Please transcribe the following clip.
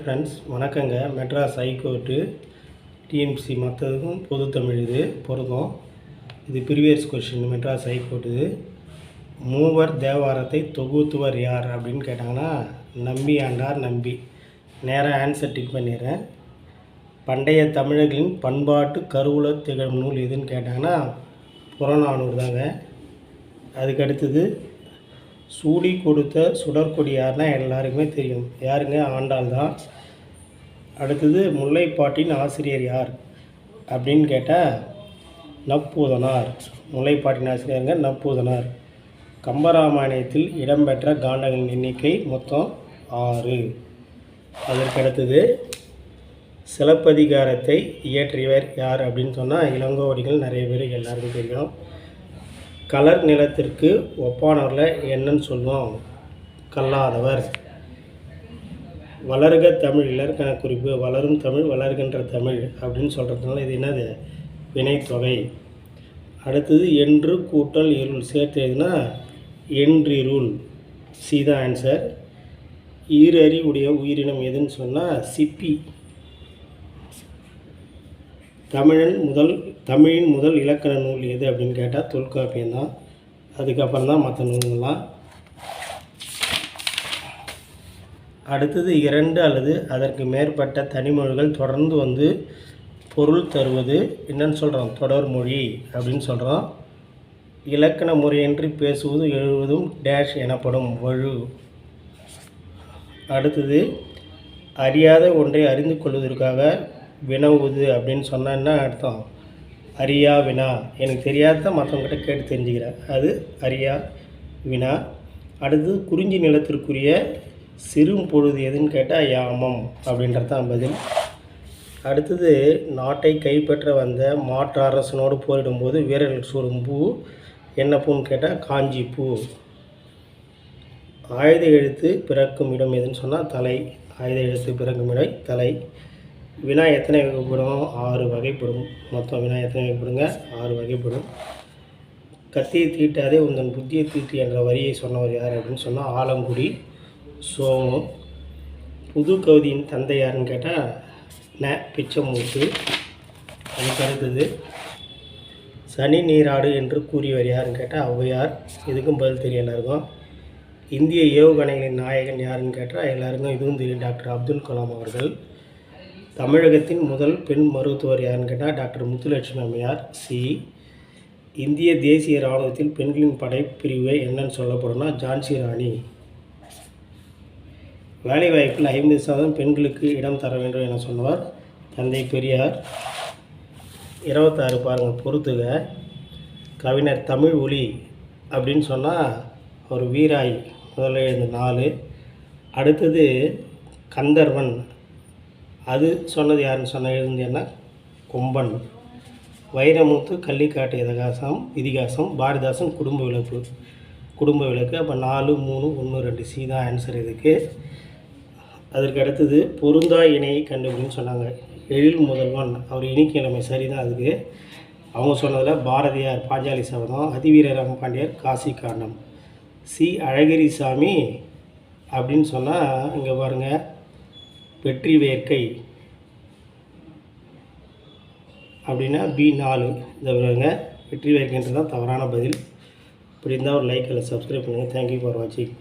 Friends வணக்கங்க. Madras high court TMC மற்றதுக்கும் பொது தமிழ் இது. பொருந்தும். இது ப்ரீவியஸ் கொஷின் மெட்ராஸ் ஹைகோர்ட் இது. மூவர் தேவாரத்தை தொகுத்துவர் யார் அப்படின்னு கேட்டாங்கன்னா நம்பி ஆண்டார் நம்பி. நேராக ஆன்சர் டிக் பண்ணிடுறேன். பண்டைய தமிழர்களின் பண்பாட்டு கருவூல திகழும் நூல் எதுன்னு கேட்டாங்கன்னா புறநானூறு தாங்க. அதுக்கடுத்தது சூடி கொடுத்த சுடற்கொடி யாருன்னா எல்லாருக்குமே தெரியும். யாருங்க? ஆண்டாள் தான் அடுத்தது முல்லைப்பாட்டின் ஆசிரியர் யார்? அப்படின்னு கேட்டால் நப்பூதனார். முல்லைப்பாட்டின் ஆசிரியருங்க நப்பூதனார். கம்பராமாயணத்தில் இடம்பெற்ற காண்டங்களின் எண்ணிக்கை மொத்தம் ஆறு. அதற்கு அடுத்தது சிலப்பதிகாரத்தை இயற்றியவர் யார் அப்படின்னு சொன்னால் இளங்கோவடிகள் நிறைய பேர் எல்லாருக்கும் தெரியும். கலர் நிலத்திற்கு ஒப்பானவரில் என்னன்னு சொல்லுவோம் கல்லாதவர். வளர்க தமிழ் இலக்கண குறிப்பு வளரும் தமிழ் வளர்கின்ற தமிழ் அப்படின்னு சொல்கிறதுனால இது என்னது? வினைத்தொகை. அடுத்தது என்று கூட்டல் இருள் சேர்த்து எழுதுனா என்றிருள். சீதா ஆன்சர் ஈரறிவுடைய உயிரினம் எதுன்னு சொன்னால் சிப்பி. தமிழன் முதல் தமிழின் முதல் இலக்கண நூல் எது அப்படின்னு கேட்டால் தொல்காப்பியம் தான். அதுக்கப்புறம் தான் மற்ற நூல்கள்லாம். அடுத்தது இரண்டு அல்லது அதற்கு மேற்பட்ட தனிமொழிகள் தொடர்ந்து வந்து பொருள் தருவது என்னன்னு சொல்கிறோம் தொடர்மொழி அப்படின்னு சொல்கிறோம் இலக்கண முறையின்றி பேசுவது எழுவதும் டேஷ் எனப்படும் வழு. அடுத்தது அறியாத ஒன்றை அறிந்து கொள்வதற்காக வினவுவது அப்படின்னு சொன்னால் என்ன அர்த்தம்? அரியா வினா. எனக்கு தெரியாத மற்றவங்ககிட்ட கேட்டு தெரிஞ்சுக்கிறேன். அது அரியா வினா. அடுத்து குறிஞ்சி நிலத்திற்குரிய சிறும் பொழுது எதுன்னு கேட்டால் யாமம் அப்படின்றது தான் பதில். அடுத்தது நாட்டை கைப்பற்ற வந்த மாற்று அரசனோடு போரிடும்போது வீரர்கள் சூடும் பூ. என்ன பூன்னு கேட்டால் காஞ்சி பூ. ஆயுத எழுத்து பிறக்கும் இடம் எதுன்னு சொன்னால் தலை. ஆயுத எழுத்து பிறக்கும் இடம் தலை. வினா எத்தனை வகைப்படும்? ஆறு வகைப்படும். மொத்தம் வினா எத்தனை வகைப்படுங்க? ஆறு வகைப்படும். கத்தியை தீட்டாதே உந்தன் புத்தியை தீட்டு என்ற வரியை சொன்னவர் யார் அப்படின்னு சொன்னால் ஆலங்குடி சோமு. புது கவிதையின் தந்தை யாருன்னு கேட்டால் ந. பிச்சமூத்து அதுக்கு அடுத்தது சனி நீராடு என்று கூறியவர் யாருன்னு கேட்டால் ஔவையார். இதுக்கும் பதில் தெரியும் எல்லாருக்கும். இந்திய ஏவுகணைகளின் நாயகன் யாருன்னு கேட்டால் எல்லாருக்கும் இதுவும் தெரியும். டாக்டர் அப்துல் கலாம் அவர்கள். தமிழகத்தின் முதல் பெண் மருத்துவர் யாருன்னு கேட்டால் டாக்டர் முத்துலட்சுமி அம்மையார். சி. இந்திய தேசிய இராணுவத்தில் பெண்களின் படைப்பிரிவு என்னன்னு சொல்லப்படும்னா ஜான்சி ராணி. வேலைவாய்ப்பில் ஐம்பது சதவீதம் பெண்களுக்கு இடம் தர வேண்டும் என சொன்னவர் தந்தை பெரியார். இருபத்தாறு பாருங்கள் பொறுத்துக. கவிஞர் தமிழ் ஒளி அப்படின்னு சொன்னால் ஒரு வீராய் முதல்ல இந்த நாலு. அடுத்தது கந்தர்வன். அது சொன்னது யாருன்னு சொன்ன எழுந்தேன்னா கொம்பன். வைரமுத்து கள்ளிக்காட்டு இதகாசம் இதிகாசம் பாரதிதாசன் குடும்ப விளக்கு. குடும்ப விளக்கு அப்போ நாலு மூணு ஒன்று ரெண்டு சி தான் ஆன்சர் இதுக்கு. அதற்கு அடுத்தது பொருந்தா இணையை கண்டுபிடின்னு சொன்னாங்க. எழில் முதல்வன் அவர் இனிக்கிழமை சரிதான் அதுக்கு. அவங்க சொன்னதில் பாரதியார் பாஞ்சாலி சபதம் அதிவீர பாண்டியர் காசி காண்டம் சி. அழகிரிசாமி அப்படின்னு சொன்னால் இங்கே பாருங்கள் வெற்றி வேர்க்கை அப்படின்னா பி நாலு. இதை பாருங்க. வெற்றி வேர்க்கைன்றது தான் தவறான பதில். இப்படி இருந்தால் ஒரு லைக் அல்ல சப்ஸ்கிரைப் பண்ணுங்கள் தேங்க்யூ ஃபார் வாட்சிங்